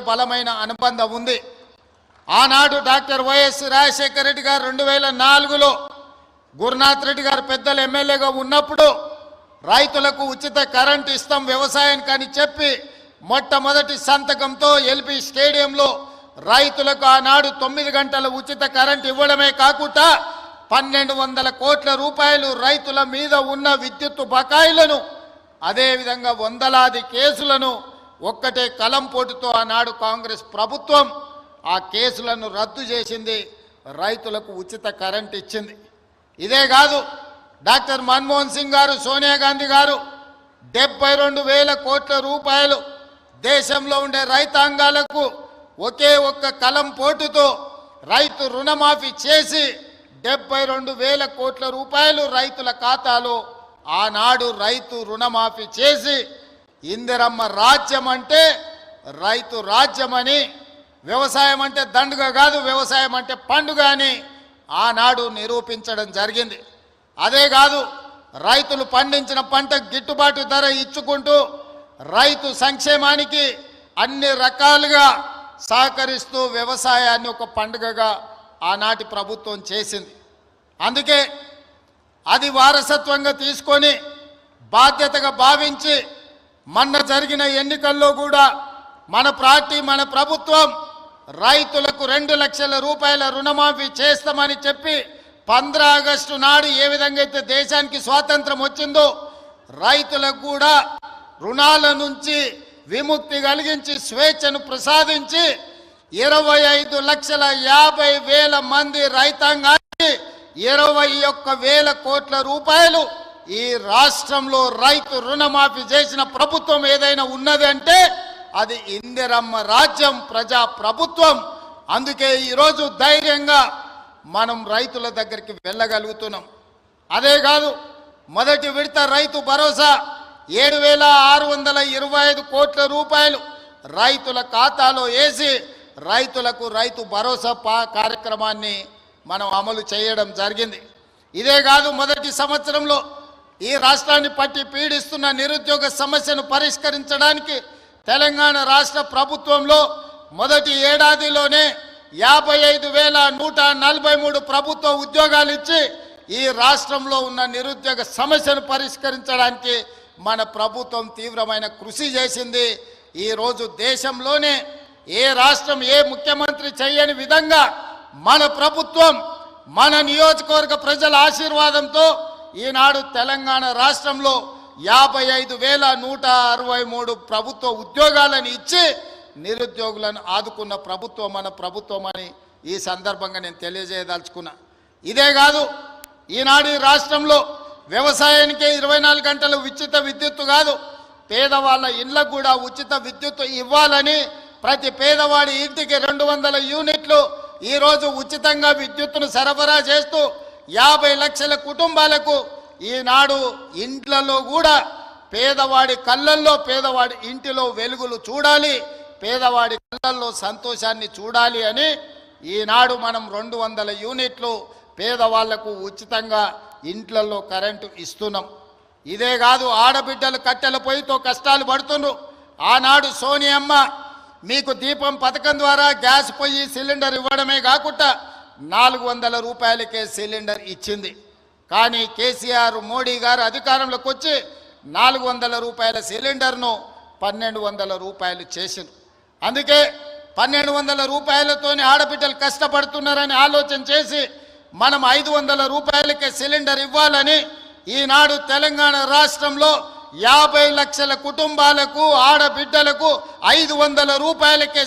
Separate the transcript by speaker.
Speaker 1: బలమైన అనుబంధం ఉంది. ఆనాడు డాక్టర్ వైఎస్ రాజశేఖర రెడ్డి గారు రెండు వేల నాలుగులో గురునాథ్ రెడ్డి గారు పెద్దలు ఎమ్మెల్యేగా ఉన్నప్పుడు రైతులకు ఉచిత కరెంట్ ఇస్తాం వ్యవసాయానికి అని చెప్పి మొట్టమొదటి సంతకంతో ఎల్పి స్టేడియంలో రైతులకు ఆనాడు తొమ్మిది గంటల ఉచిత కరెంట్ ఇవ్వడమే కాకుండా పన్నెండు వందల కోట్ల రూపాయలు రైతుల మీద ఉన్న విద్యుత్ బకాయిలను అదేవిధంగా వందలాది కేసులను ఒక్కటే కలం పోటుతో ఆనాడు కాంగ్రెస్ ప్రభుత్వం ఆ కేసులను రద్దు చేసింది రైతులకు ఉచిత కరెంట్ ఇచ్చింది. ఇదే కాదు డాక్టర్ మన్మోహన్ సింగ్ గారు సోనియా గాంధీ గారు డెబ్బై రెండు వేల కోట్ల రూపాయలు దేశంలో ఉండే రైతాంగాలకు ఒకే ఒక్క కలం పోటుతో రైతు రుణమాఫీ చేసి డెబ్బై రెండు వేల కోట్ల రూపాయలు రైతుల ఖాతాలో ఆనాడు రైతు రుణమాఫీ చేసి ఇందిరమ్మ రాజ్యం అంటే రైతు రాజ్యమని వ్యవసాయం అంటే దండుగ కాదు వ్యవసాయం అంటే పండుగ అని ఆనాడు నిరూపించడం జరిగింది. అదే కాదు రైతులు పండించిన పంట గిట్టుబాటు ధర ఇచ్చుకుంటూ రైతు సంక్షేమానికి అన్ని రకాలుగా సహకరిస్తూ వ్యవసాయాన్ని ఒక పండుగగా ఆనాటి ప్రభుత్వం చేసింది. అందుకే అది వారసత్వంగా తీసుకొని బాధ్యతగా భావించి మొన్న జరిగిన ఎన్నికల్లో కూడా మన పార్టీ మన ప్రభుత్వం రైతులకు రెండు లక్షల రూపాయల రుణమాఫీ చేస్తామని చెప్పి పంద్ర ఆగస్టు నాడు ఏ విధంగా అయితే దేశానికి స్వాతంత్రం వచ్చిందో రైతులకు కూడా రుణాల నుంచి విముక్తి కలిగించి స్వేచ్ఛను ప్రసాదించి ఇరవై ఐదు లక్షల యాభై వేల మంది రైతాంగానికి ఇరవై ఒక్క వేల కోట్ల రూపాయలు ఈ రాష్ట్రంలో రైతు రుణమాఫీ చేసిన ప్రభుత్వం ఏదైనా ఉన్నది అంటే అది ఇందిరమ్మ రాజ్యం ప్రజా ప్రభుత్వం. అందుకే ఈరోజు ధైర్యంగా మనం రైతుల దగ్గరికి వెళ్ళగలుగుతున్నాం. అదే కాదు మొదటి విడత రైతు భరోసా ఏడు వేల ఆరు వందల ఇరవై ఐదు కోట్ల రూపాయలు రైతుల ఖాతాలో వేసి రైతులకు రైతు భరోసా పా కార్యక్రమాన్ని మనం అమలు చేయడం జరిగింది. ఇదే కాదు మొదటి సంవత్సరంలో ఈ రాష్ట్రాన్ని పట్టి పీడిస్తున్న నిరుద్యోగ సమస్యను పరిష్కరించడానికి తెలంగాణ రాష్ట్ర ప్రభుత్వంలో మొదటి ఏడాదిలోనే యాభై ఐదు వేల నూట నలభై మూడు ప్రభుత్వ ఉద్యోగాలు ఇచ్చి ఈ రాష్ట్రంలో ఉన్న నిరుద్యోగ సమస్యను పరిష్కరించడానికి మన ప్రభుత్వం తీవ్రమైన కృషి చేసింది. ఈరోజు దేశంలోనే ఏ రాష్ట్రం ఏ ముఖ్యమంత్రి చేయని విధంగా మన ప్రభుత్వం మన నియోజకవర్గ ప్రజల ఆశీర్వాదంతో ఈనాడు తెలంగాణ రాష్ట్రంలో యాభై ఐదు వేల నూట అరవై మూడు ప్రభుత్వ ఉద్యోగాలను ఇచ్చి నిరుద్యోగులను ఆదుకున్న ప్రభుత్వం మన ప్రభుత్వం అని ఈ సందర్భంగా నేను తెలియజేయదలుచుకున్నా. ఇదే కాదు ఈనాడు ఈ రాష్ట్రంలో వ్యవసాయానికే ఇరవై నాలుగు గంటలు ఉచిత విద్యుత్తు కాదు పేదవాళ్ళ ఇళ్ళకు కూడా ఉచిత విద్యుత్తు ఇవ్వాలని ప్రతి పేదవాడి ఇంటికి రెండు వందల యూనిట్లు ఈరోజు ఉచితంగా విద్యుత్తును సరఫరా చేస్తూ యాభై లక్షల కుటుంబాలకు ఈనాడు ఇంట్లలో కూడా పేదవాడి కళ్ళల్లో పేదవాడి ఇంటిలో వెలుగులు చూడాలి పేదవాడి కళ్ళల్లో సంతోషాన్ని చూడాలి అని ఈనాడు మనం రెండు వందల యూనిట్లు పేదవాళ్ళకు ఉచితంగా ఇంట్లలో కరెంటు ఇస్తున్నాం. ఇదే కాదు ఆడబిడ్డలు కట్టెల పొయ్యితో కష్టాలు పడుతుండ్రు. ఆనాడు సోనియమ్మ మీకు దీపం పథకం ద్వారా గ్యాస్ పొయ్యి సిలిండర్ ఇవ్వడమే కాకుండా నాలుగు వందల రూపాయలకే సిలిండర్ ఇచ్చింది. కానీ కేసీఆర్ మోడీ గారు అధికారంలోకి వచ్చి నాలుగు వందల రూపాయల సిలిండర్ను పన్నెండు వందల రూపాయలు చేసింది. అందుకే పన్నెండు వందల రూపాయలతోనే ఆడబిడ్డలు కష్టపడుతున్నారని ఆలోచన చేసి మనం ఐదు వందల రూపాయలకే సిలిండర్ ఇవ్వాలని ఈనాడు తెలంగాణ రాష్ట్రంలో యాభై లక్షల కుటుంబాలకు ఆడబిడ్డలకు ఐదు వందల రూపాయలకే